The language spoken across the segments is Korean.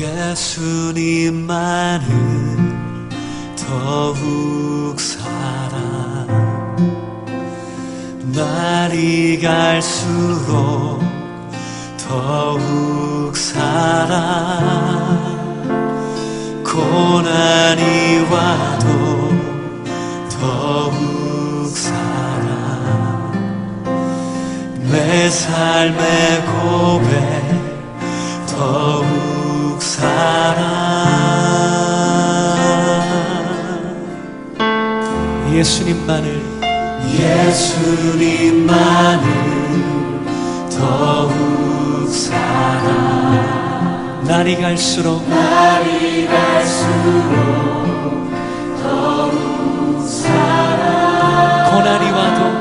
예수님만을 더욱 사랑. 날이 갈수록 더욱 사랑. 고난이 와도 더욱 사랑. 내 삶의 고백 더욱 사랑. 예수님만을. 예수님만을 더욱 사랑. 날이 갈수록. 날이 갈수록 더욱 사랑. 고난이 와도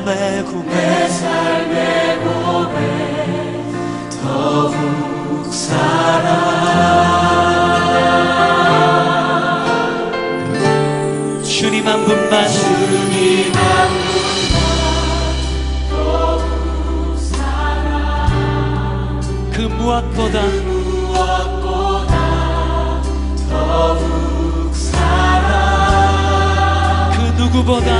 삶의 고백 내 삶의 고백 더욱 사랑 주님 한 분만. 주님 한 분만 그 무엇보다. 무엇보다 더욱 사랑 그 누구보다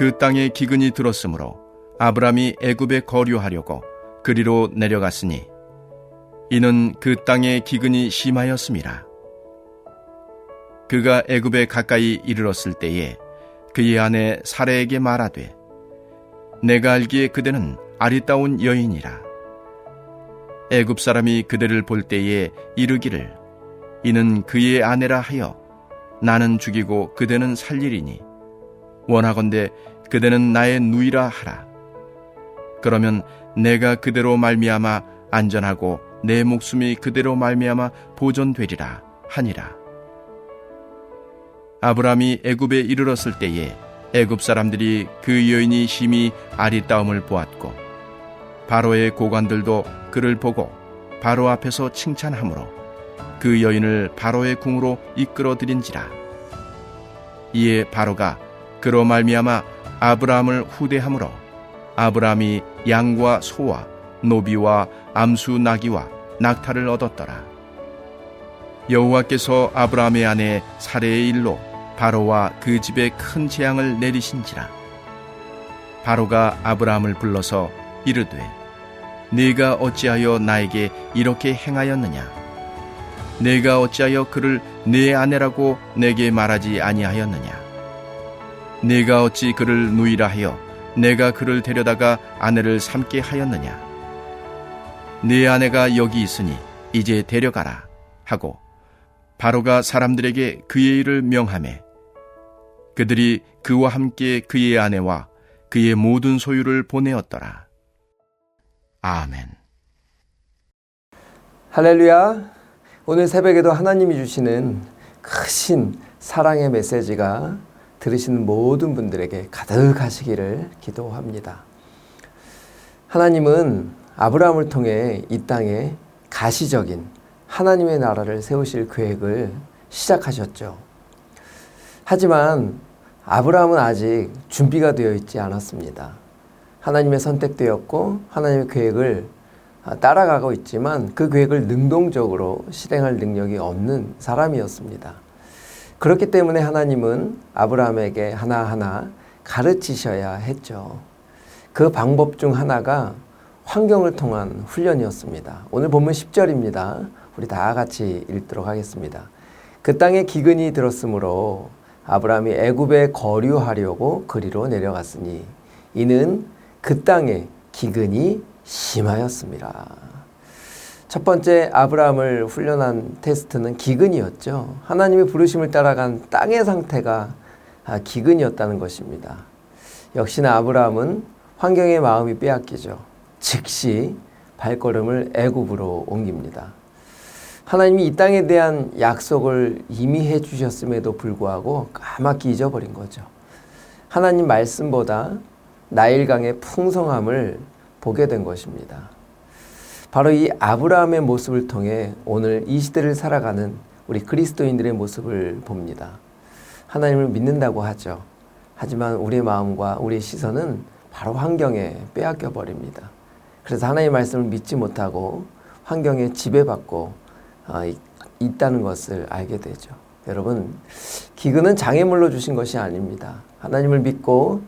그 땅에 기근이 들었으므로 아브람이 애굽에 거류하려고 그리로 내려갔으니 이는 그 땅에 기근이 심하였습니다. 그가 애굽에 가까이 이르렀을 때에 그의 아내 사레에게 말하되 내가 알기에 그대는 아리따운 여인이라 애굽 사람이 그대를 볼 때에 이르기를 이는 그의 아내라 하여 나는 죽이고 그대는 살리리니 원하건대 그대는 나의 누이라 하라. 그러면 내가 그대로 말미암아 안전하고 내 목숨이 그대로 말미암아 보존되리라 하니라. 아브람이 애굽에 이르렀을 때에 애굽 사람들이 그 여인이 심히 아리따움을 보았고 바로의 고관들도 그를 보고 바로 앞에서 칭찬하므로 그 여인을 바로의 궁으로 이끌어들인지라. 이에 바로가 그로 말미암아 아브라함을 후대함으로 아브라함이 양과 소와 노비와 암수 나귀와 낙타를 얻었더라. 여호와께서 아브라함의 아내 사레의 일로 바로와 그 집에 큰 재앙을 내리신지라. 바로가 아브라함을 불러서 이르되 네가 어찌하여 나에게 이렇게 행하였느냐? 내가 어찌하여 그를 내 아내라고 내게 말하지 아니하였느냐? 네가 어찌 그를 누이라 하여 내가 그를 데려다가 아내를 삼게 하였느냐? 네 아내가 여기 있으니 이제 데려가라 하고 바로가 사람들에게 그의 일을 명하매 그들이 그와 함께 그의 아내와 그의 모든 소유를 보내었더라. 아멘. 할렐루야. 오늘 새벽에도 하나님이 주시는 크신 사랑의 메시지가 들으시는 모든 분들에게 가득하시기를 기도합니다. 하나님은 아브라함을 통해 이 땅에 가시적인 하나님의 나라를 세우실 계획을 시작하셨죠. 하지만 아브라함은 아직 준비가 되어 있지 않았습니다. 하나님의 선택되었고 하나님의 계획을 따라가고 있지만 그 계획을 능동적으로 실행할 능력이 없는 사람이었습니다. 그렇기 때문에 하나님은 아브라함에게 하나하나 가르치셔야 했죠. 그 방법 중 하나가 환경을 통한 훈련이었습니다. 오늘 본문 10절입니다. 우리 다 같이 읽도록 하겠습니다. 그 땅에 기근이 들었으므로 아브라함이 애굽에 거류하려고 그리로 내려갔으니 이는 그 땅에 기근이 심하였습니다. 첫 번째 아브라함을 훈련한 테스트는 기근이었죠. 하나님의 부르심을 따라간 땅의 상태가 기근이었다는 것입니다. 역시나 아브라함은 환경의 마음이 빼앗기죠. 즉시 발걸음을 애굽으로 옮깁니다. 하나님이 이 땅에 대한 약속을 이미 해 주셨음에도 불구하고 까맣게 잊어버린 거죠. 하나님 말씀보다 나일강의 풍성함을 보게 된 것입니다. 바로 이 아브라함의 모습을 통해 오늘 이 시대를 살아가는 우리 그리스도인들의 모습을 봅니다. 하나님을 믿는다고 하죠. 하지만 우리의 마음과 우리의 시선은 바로 환경에 빼앗겨 버립니다. 그래서 하나님의 말씀을 믿지 못하고 환경에 지배받고 어, 있다는 것을 알게 되죠. 여러분, 기근은 장애물로 주신 것이 아닙니다. 하나님을 믿고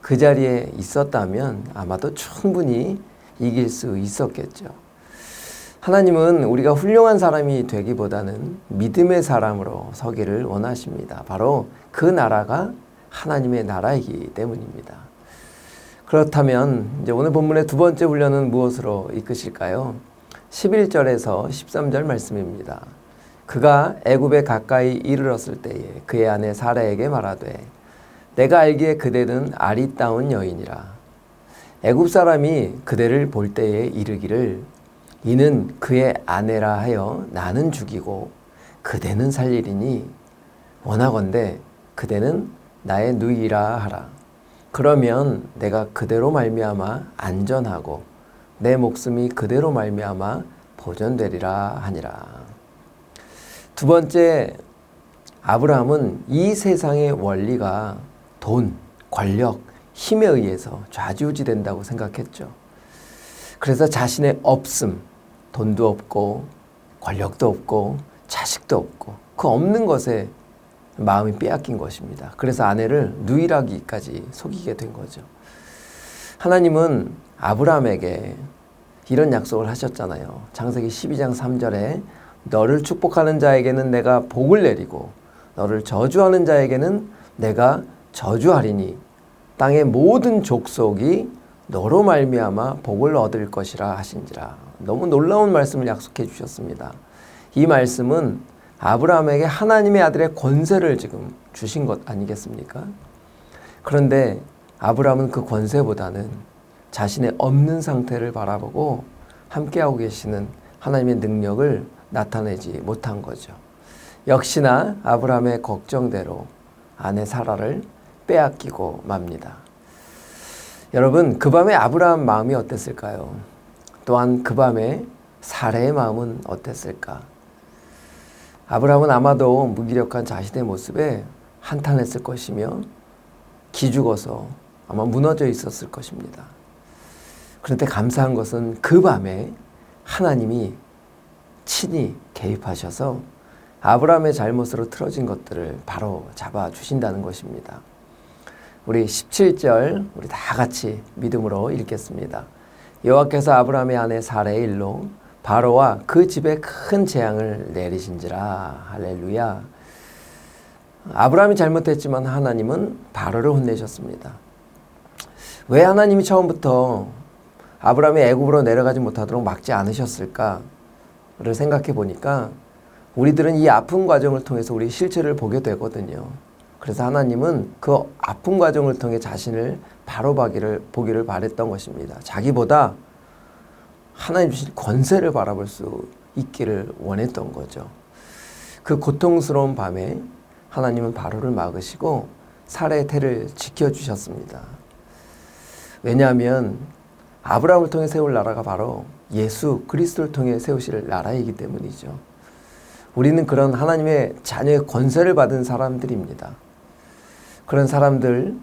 그 자리에 있었다면 아마도 충분히 이길 수 있었겠죠. 하나님은 우리가 훌륭한 사람이 되기보다는 믿음의 사람으로 서기를 원하십니다. 바로 그 나라가 하나님의 나라이기 때문입니다. 그렇다면 이제 오늘 본문의 두 번째 훈련은 무엇으로 이끄실까요? 11절에서 13절 말씀입니다. 그가 애굽에 가까이 이르렀을 때에 그의 아내 사라에게 말하되 내가 알기에 그대는 아리따운 여인이라 애굽 사람이 그대를 볼 때에 이르기를 이는 그의 아내라 하여 나는 죽이고 그대는 살리리니 원하건대 그대는 나의 누이라 하라 그러면 내가 그대로 말미암아 안전하고 내 목숨이 그대로 말미암아 보존되리라 하니라. 두 번째 아브라함은 이 세상의 원리가 돈, 권력, 힘에 의해서 좌지우지된다고 생각했죠. 그래서 자신의 없음, 돈도 없고 권력도 없고 자식도 없고 그 없는 것에 마음이 빼앗긴 것입니다. 그래서 아내를 누이라기까지 속이게 된 거죠. 하나님은 아브라함에게 이런 약속을 하셨잖아요. 창세기 12장 3절에 너를 축복하는 자에게는 내가 복을 내리고 너를 저주하는 자에게는 내가 저주하리니 땅의 모든 족속이 너로 말미암아 복을 얻을 것이라 하신지라. 너무 놀라운 말씀을 약속해 주셨습니다. 이 말씀은 아브라함에게 하나님의 아들의 권세를 지금 주신 것 아니겠습니까? 그런데 아브라함은 그 권세보다는 자신의 없는 상태를 바라보고 함께하고 계시는 하나님의 능력을 나타내지 못한 거죠. 역시나 아브라함의 걱정대로 아내 사라를 빼앗기고 맙니다. 여러분, 그 밤에 아브라함 마음이 어땠을까요? 또한 그 밤에 사례의 마음은 어땠을까? 아브라함은 아마도 무기력한 자신의 모습에 한탄했을 것이며 기죽어서 아마 무너져 있었을 것입니다. 그런데 감사한 것은 그 밤에 하나님이 친히 개입하셔서 아브라함의 잘못으로 틀어진 것들을 바로 잡아 주신다는 것입니다. 우리 17절 우리 다 같이 믿음으로 읽겠습니다. 여호와께서 아브라함의 아내 사레의 일로 바로와 그 집에 큰 재앙을 내리신지라 할렐루야. 아브라함이 잘못했지만 하나님은 바로를 혼내셨습니다. 왜 하나님이 처음부터 아브라함이 애굽으로 내려가지 못하도록 막지 않으셨을까를 생각해 보니까 우리들은 이 아픈 과정을 통해서 우리 실체를 보게 되거든요. 그래서 하나님은 그 아픈 과정을 통해 자신을 바로 보기를, 보기를 바랬던 것입니다. 자기보다 하나님 주신 권세를 바라볼 수 있기를 원했던 거죠. 그 고통스러운 밤에 하나님은 바로를 막으시고 살의 태를 지켜주셨습니다. 왜냐하면 아브라함을 통해 세울 나라가 바로 예수 그리스도를 통해 세우실 나라이기 때문이죠. 우리는 그런 하나님의 자녀의 권세를 받은 사람들입니다. 그런 사람들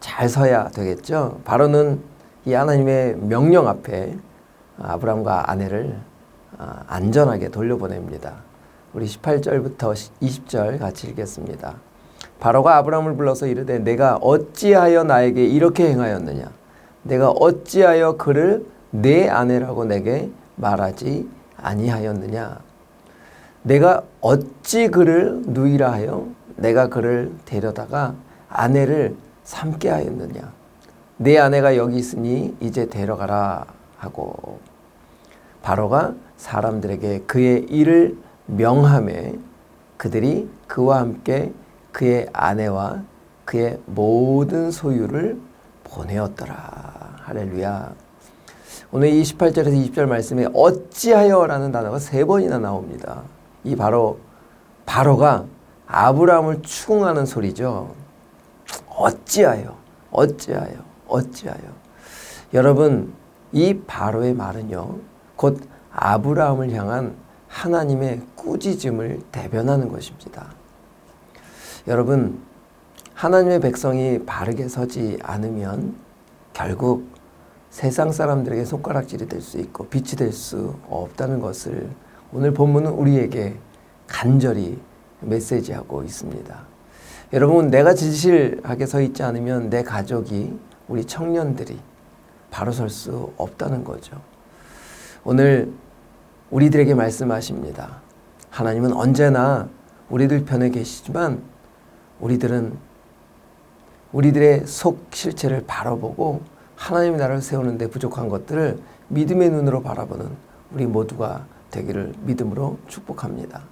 잘 서야 되겠죠. 바로는 이 하나님의 명령 앞에 아브라함과 아내를 아, 안전하게 돌려보냅니다. 우리 18절부터 20절 같이 읽겠습니다. 바로가 아브라함을 불러서 이르되 내가 어찌하여 나에게 이렇게 행하였느냐 내가 어찌하여 그를 내 아내라고 내게 말하지 아니하였느냐 내가 어찌 그를 누이라 하여 내가 그를 데려다가 아내를 삼게 하였느냐 내 아내가 여기 있으니 이제 데려가라 하고 바로가 사람들에게 그의 일을 명함에 그들이 그와 함께 그의 아내와 그의 모든 소유를 보내었더라. 할렐루야. 오늘 28절에서 20절 말씀에 어찌하여라는 단어가 세 번이나 나옵니다. 이 바로 바로가 아브라함을 추궁하는 소리죠. 어찌하여, 어찌하여, 어찌하여. 여러분, 이 바로의 말은요, 곧 아브라함을 향한 하나님의 꾸짖음을 대변하는 것입니다. 여러분, 하나님의 백성이 바르게 서지 않으면 결국 세상 사람들에게 손가락질이 될 수 있고 빛이 될 수 없다는 것을 오늘 본문은 우리에게 간절히 메시지하고 있습니다. 여러분, 내가 진실하게 서 있지 않으면 내 가족이, 우리 청년들이 바로 설 수 없다는 거죠. 오늘 우리들에게 말씀하십니다. 하나님은 언제나 우리들 편에 계시지만 우리들은 우리들의 속 실체를 바라보고 하나님의 나라를 세우는데 부족한 것들을 믿음의 눈으로 바라보는 우리 모두가 되기를 믿음으로 축복합니다.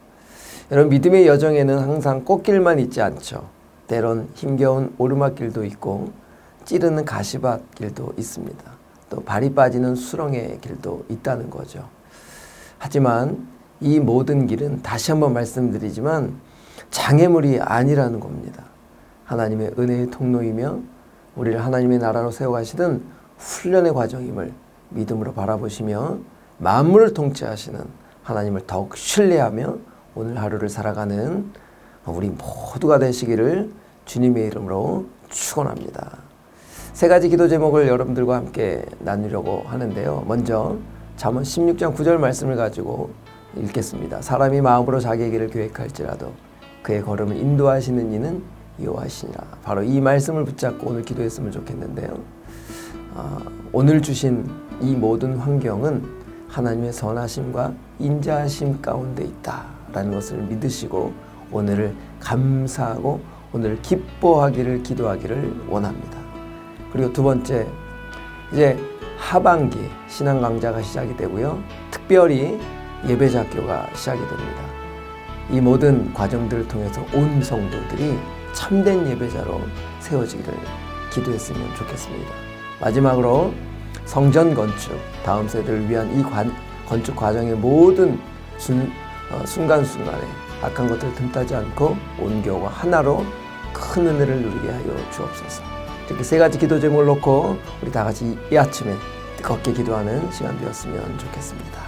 여러분 믿음의 여정에는 항상 꽃길만 있지 않죠. 때론 힘겨운 오르막길도 있고 찌르는 가시밭길도 있습니다. 또 발이 빠지는 수렁의 길도 있다는 거죠. 하지만 이 모든 길은 다시 한번 말씀드리지만 장애물이 아니라는 겁니다. 하나님의 은혜의 통로이며 우리를 하나님의 나라로 세워가시는 훈련의 과정임을 믿음으로 바라보시며 만물을 통치하시는 하나님을 더욱 신뢰하며 오늘 하루를 살아가는 우리 모두가 되시기를 주님의 이름으로 축원합니다. 세 가지 기도 제목을 여러분들과 함께 나누려고 하는데요. 먼저 잠언 16장 9절 말씀을 가지고 읽겠습니다. 사람이 마음으로 자기의 길을 계획할지라도 그의 걸음을 인도하시는 이는 여호와시니라. 바로 이 말씀을 붙잡고 오늘 기도했으면 좋겠는데요. 어, 오늘 주신 이 모든 환경은 하나님의 선하심과 인자하심 가운데 있다 라는 것을 믿으시고 오늘을 감사하고 오늘 기뻐하기를 기도하기를 원합니다. 그리고 두 번째 이제 하반기 신앙 강좌가 시작이 되고요. 특별히 예배자 학교가 시작이 됩니다. 이 모든 과정들을 통해서 온 성도들이 참된 예배자로 세워지기를 기도했으면 좋겠습니다. 마지막으로 성전 건축, 다음 세대를 위한 이 관, 건축 과정의 모든 순, 어, 순간순간에 악한 것들을 틈타지 않고 온 교가 하나로 큰 은혜를 누리게 하여 주옵소서. 이렇게 세 가지 기도 제목을 놓고 우리 다 같이 이 아침에 뜨겁게 기도하는 시간 되었으면 좋겠습니다.